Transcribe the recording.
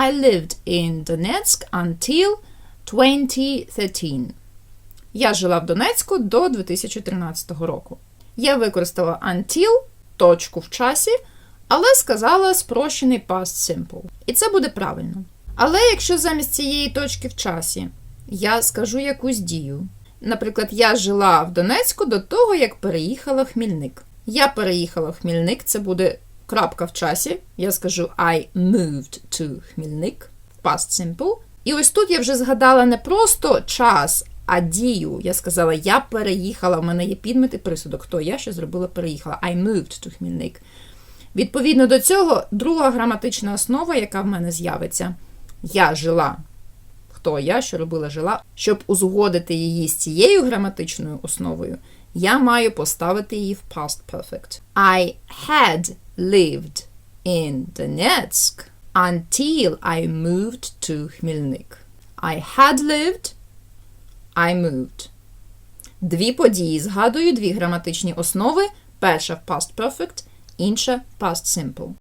I lived in Donetsk until 2013. Я жила в Донецьку до 2013 року. Я використала until, точку в часі, але сказала спрощений past simple. І це буде правильно. Але якщо замість цієї точки в часі я скажу якусь дію. Наприклад, я жила в Донецьку до того, як переїхала в Хмільник. Я переїхала в Хмільник, це буде крапка в часі. Я скажу I moved to Хмільник past simple. І ось тут я вже згадала не просто час, а дію. Я сказала, я переїхала, в мене є підмет і присудок. Хто я що зробила, переїхала. I moved to Хмільник. Відповідно до цього, друга граматична основа, яка в мене з'явиться, я жила. Хто я, що робила жила, щоб узгодити її з цією граматичною основою, я маю поставити її в past perfect. I had lived in Donetsk until I moved to Хмельник. I had lived, I moved. Дві події згадую, дві граматичні основи. Перша в past perfect, інша past simple.